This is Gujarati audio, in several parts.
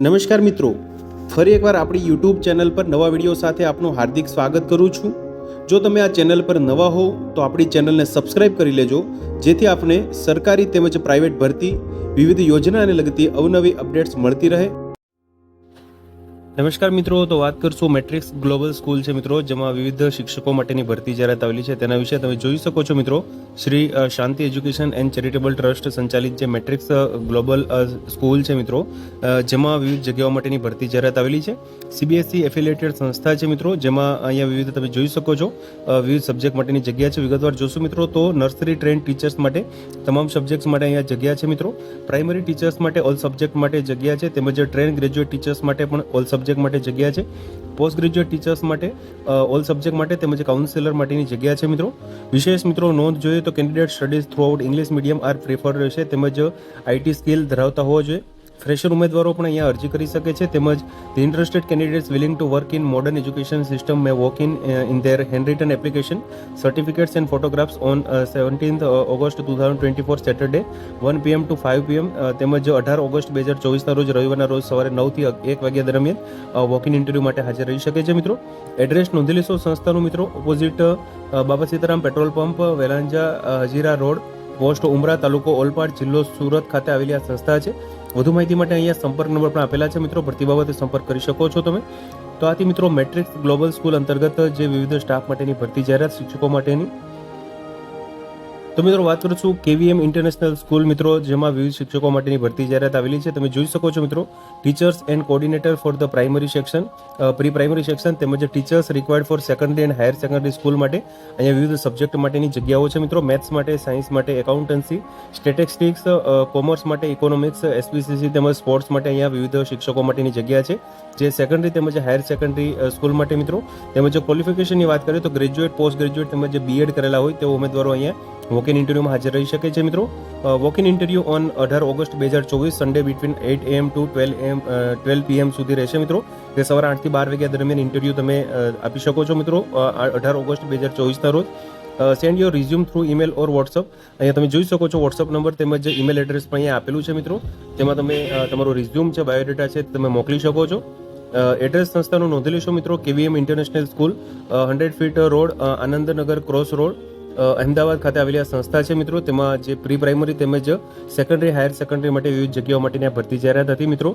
નમસ્કાર મિત્રો, ફરી એકવાર આપણી યુટ્યુબ ચેનલ પર નવા વીડિયો સાથે આપનું હાર્દિક સ્વાગત કરું છું. જો તમે આ ચેનલ પર નવા હો, તો આપણી ચેનલને સબસ્ક્રાઇબ કરી લેજો, જેથી આપને સરકારી તેમજ પ્રાઇવેટ ભરતી વિવિધ યોજનાને લગતી અવનવી અપડેટ્સ મળતી રહે. નમસ્કાર મિત્રો, તો વાત કરશું મેટ્રિક્સ ગ્લોબલ સ્કૂલ છે મિત્રો, જેમાં વિવિધ શિક્ષકો માટેની ભરતી જાહેરાત આવેલી છે, તેના વિશે તમે જોઈ શકો છો મિત્રો. Shri Shanti education and charitable trust સંચાલિત જે મેટ્રિક્સ ગ્લોબલ સ્કૂલ છે મિત્રો જેમાં વિવિધ જગ્યાઓ માટેની ભરતી જાહેરાત આવેલી છે. સીબીએસઈ એફિલિએટેડ સંસ્થા છે મિત્રો, જેમાં અહીંયા વિવિધ તમે જોઈ શકો છો વિવિધ સબ્જેક્ટ માટેની જગ્યા છે. વિગતવાર જોશું મિત્રો, તો નર્સરી ટ્રેન ટીચર્સ માટે તમામ સબ્જેક્ટ્સ માટે અહીંયા જગ્યા છે મિત્રો. પ્રાઇમરી ટીચર્સ માટે ઓલ સબ્જેક્ટ માટે જગ્યા છે, તેમજ ટ્રેન ગ્રેજ્યુએટ ટીચર્સ માટે પણ ઓલ સબ્જેક્ટ માટે જગ્યા છે. પોસ્ટ ગ્રેજ્યુએટ ટીચર્સ માટે ઓલ સબ્જેક્ટ માટે તેમજ કાઉન્સિલર માટેની જગ્યા છે મિત્રો. વિશેષ મિત્રો નોંધ જોઈએ તો candidate studies throughout English medium are prefer રહેશે તેમજ આઈટી સ્કિલ ધરાવતા હોવા જોઈએ. ફ્રેશર ઉમેદવારો પણ અહીંયા અરજી કરી શકે છે. તેમજ the interested candidates willing to work in modern education system may walk in in their hand application. Certificates and photographs on seventeenth August two thousand twenty four, Saturday, one PM to five PM તેમજ અઢાર ઓગસ્ટ બે હજાર ચોવીસના રોજ, રવિવારના રોજ સવારે નવથી એક વાગ્યા દરમિયાન વોક ઇન ઇન્ટરવ્યૂ માટે હાજર રહી શકે છે મિત્રો. એડ્રેસ નોંધી લેશો સંસ્થાનું મિત્રો. Opposite Baba Sitaram petrol pump, Velanja Hazira road, post Umra તાલુકો ઓલપાડ, જિલ્લો સુરત ખાતે આવેલી આ સંસ્થા છે. વધુ માહિતી માટે અહીંયા સંપર્ક નંબર પણ આપેલા છે મિત્રો. ભરતી બાબતે સંપર્ક કરી શકો છો તમે. તો આથી મિત્રો, મેટ્રિક્સ ગ્લોબલ સ્કૂલ અંતર્ગત જે વિવિધ સ્ટાફ માટેની ભરતી જાહેરાત શિક્ષકો માટેની તો મિત્રો વાત કરું છું કેવીએમ ઇન્ટરનેશનલ સ્કૂલ મિત્રો, જેમાં વિવિધ શિક્ષકો માટેની ભરતી જાહેરાત આવેલી છે. તમે જોઈ શકો છો મિત્રો teachers and coordinator for the primary section pre primary section તેમજ teachers required for secondary and higher secondary school માટે અહીંયા વિવિધ સબ્જેક્ટ માટેની જગ્યાઓ છે મિત્રો. મેથ્સ માટે સાયન્સ માટે એકાઉન્ટન્સી સ્ટેટિસ્ટિક્સ કોમર્સ માટે ઇકોનોમિક્સ એસપીસીસી તેમજ સ્પોર્ટ્સ માટે અહીંયા વિવિધ શિક્ષકો માટેની જગ્યા છે. જે સેકન્ડરી તેમજ હાયર સેકન્ડરી સ્કૂલ માટે મિત્રો. તેમજ ક્વોલિફિકેશનની વાત કરીએ તો ગ્રેજ્યુએટ પોસ્ટ ગ્રેજ્યુએટ તેમજ બીએડ કરેલા હોય તેવા ઉમેદવારો અહીંયા વોક ઇન ઇન્ટરવ્યુમાં હાજર રહી શકે છે મિત્રો. વોક ઇન ઇન્ટરવ્યુ ઓન અઢાર ઓગસ્ટ બે હજાર ચોવીસ Sunday between eight AM to twelve AM twelve PM સુધી રહેશે મિત્રો. તે સવારે આઠથી બાર વાગ્યા દરમિયાન ઇન્ટરવ્યુ તમે આપી શકો છો મિત્રો. અઢાર ઓગસ્ટ બે હજાર ચોવીસના રોજ. Send your resume through email or WhatsApp અહીંયા તમે જોઈ શકો છો વોટ્સઅપ નંબર તેમજ ઈમેલ એડ્રેસ પણ અહીંયા આપેલું છે મિત્રો. તેમાં તમે તમારું રિઝ્યુમ છે બાયોડેટા છે, તમે મોકલી શકો છો. એડ્રેસ સંસ્થાનું નોંધી લેશો મિત્રો. KVM international school hundred feet road Anandnagar cross road Ahmedabad ખાતે આવેલી આ સંસ્થા છે મિત્રો. તેમાં જે પ્રી પ્રાઇમરી તેમજ સેકન્ડરી, હાયર સેકન્ડરી માટે વિવિધ જગ્યાઓ માટેની આ ભરતી જાહેરાત હતી મિત્રો.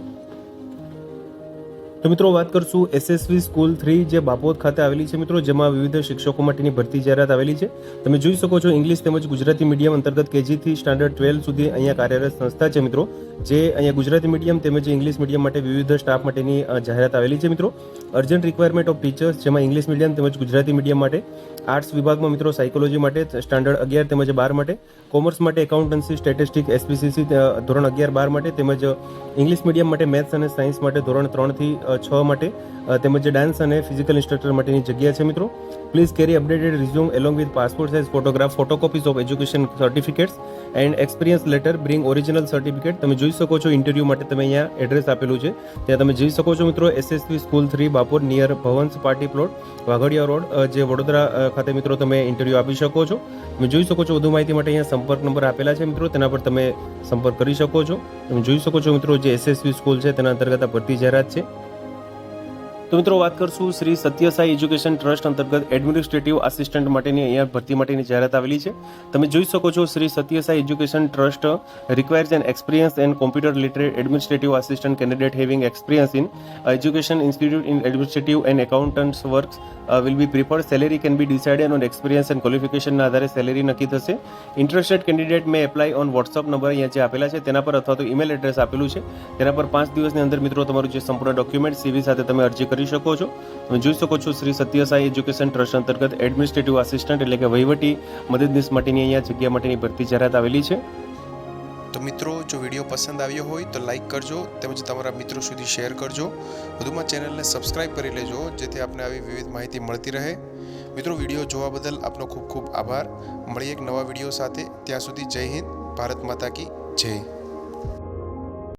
તો મિત્રો વાત કરશું એસએસવી સ્કૂલ થ્રી જે બાપોદ ખાતે આવેલી છે મિત્રો, જેમાં વિવિધ શિક્ષકો માટેની ભરતી જાહેરાત આવેલી છે. તમે જોઈ શકો છો ઇંગ્લિશ તેમજ ગુજરાતી મીડિયમ અંતર્ગત કેજીથી સ્ટાન્ડર્ડ ટ્વેલ્વ સુધી અહીંયા કાર્યરત સંસ્થા છે મિત્રો, જે અહીંયા ગુજરાતી મીડિયમ તેમજ ઇંગ્લિશ મીડિયમ માટે વિવિધ સ્ટાફ માટેની જાહેરાત આવેલી છે મિત્રો. અર્જન્ટ રિક્વાયરમેન્ટ ઓફ ટીચર્સ, જેમાં ઇંગ્લિશ મીડિયમ તેમજ ગુજરાતી મીડિયમ માટે આર્ટ્સ વિભાગમાં મિત્રો સાયકોલોજી માટે સ્ટાન્ડર્ડ અગિયાર તેમજ બાર માટે. કોમર્સ માટે એકાઉન્ટન્સી, સ્ટેટિસ્ટિક એસપીસીસી ધોરણ અગિયાર બાર માટે તેમજ ઇંગ્લિશ મીડિયમ માટે મેથ્સ અને સાયન્સ માટે ધોરણ ત્રણથી છ માટે તેમજ ડાન્સ અને ફિઝિકલ ઇન્સ્ટ્રક્ટર માટેની જગ્યા છે મિત્રો. Please carry updated resume along with passport size photograph photocopies of education certificates and experience letter bring original certificate તમે જોઈ શકો છો ઇન્ટરવ્યૂ માટે તમે અહીંયા એડ્રેસ આપેલું છે. ત્યાં તમે જોઈ શકો છો મિત્રો SSV school three બાપોર near Bhavans party plot Waghodia road જે વડોદરા ખાતે મિત્રો તમે ઇન્ટરવ્યૂ આપી શકો છો. તમે જોઈ શકો છો વધુ માહિતી માટે અહીંયા સંપર્ક નંબર આપેલા છે મિત્રો. તેના પર તમે સંપર્ક કરી શકો છો. તમે જોઈ શકો છો મિત્રો જે એસએસવી સ્કૂલ છે તેના અંતર્ગત આ ભરતી જાહેરાત છે. તો મિત્રો વાત કરશું શ્રી સત્યસાઈ એજ્યુકેશન ટ્રસ્ટ અંતર્ગત એડમિનિસ્ટ્રેટિવ આસિસ્ટન્ટ માટેની અહીંયા ભરતી માટેની જાહેરાત આવેલી છે. તમે જોઈ શકો છો Shri Satyasai education trust requires an experience and computer literate administrative assistant candidate having experience in education institute in administrative and accountants works will be preferred salary can be decided on experience and ક્વોલિફિકેશનના આધારે સેલેરી નક્કી થશે. Interested candidate may apply on WhatsApp number અહીંયા જે આપેલા છે તેના પર અથવા તો ઈમેલ એડ્રેસ આપેલું છે. તેના પર પાંચ દિવસની અંદર મિત્રો તમારું જે સંપૂર્ણ ડોક્યુમેન્ટ સીવી સાથે તમે અરજી કરી શકો છો. તમે જોઈ શકો છો શ્રી સત્યસાઈ એજ્યુકેશન ટ્રસ્ટ અંતર્ગત એડમિનિસ્ટ્રેટિવ આસિસ્ટન્ટ એટલે કે વહીવટી મદદનીશ માટેની અહીંયા જગ્યા માટેની ભરતી જાહેરાત આવેલી છે. તો મિત્રો, જો વીડિયો પસંદ આવ્યો હોય તો લાઈક કરજો તેમજ તમારા મિત્રો સુધી શેર કરજો. વધુમાં ચેનલને સબસ્ક્રાઇબ કરી લેજો, જેથી આપને આવી વિવિધ માહિતી મળતી રહે. મિત્રો, વીડિયો જોવા બદલ આપનો ખૂબ ખૂબ આભાર. મળીએ એક નવા વીડિયો સાથે. ત્યાં સુધી જય હિન્દ, ભારત માતા કી જય.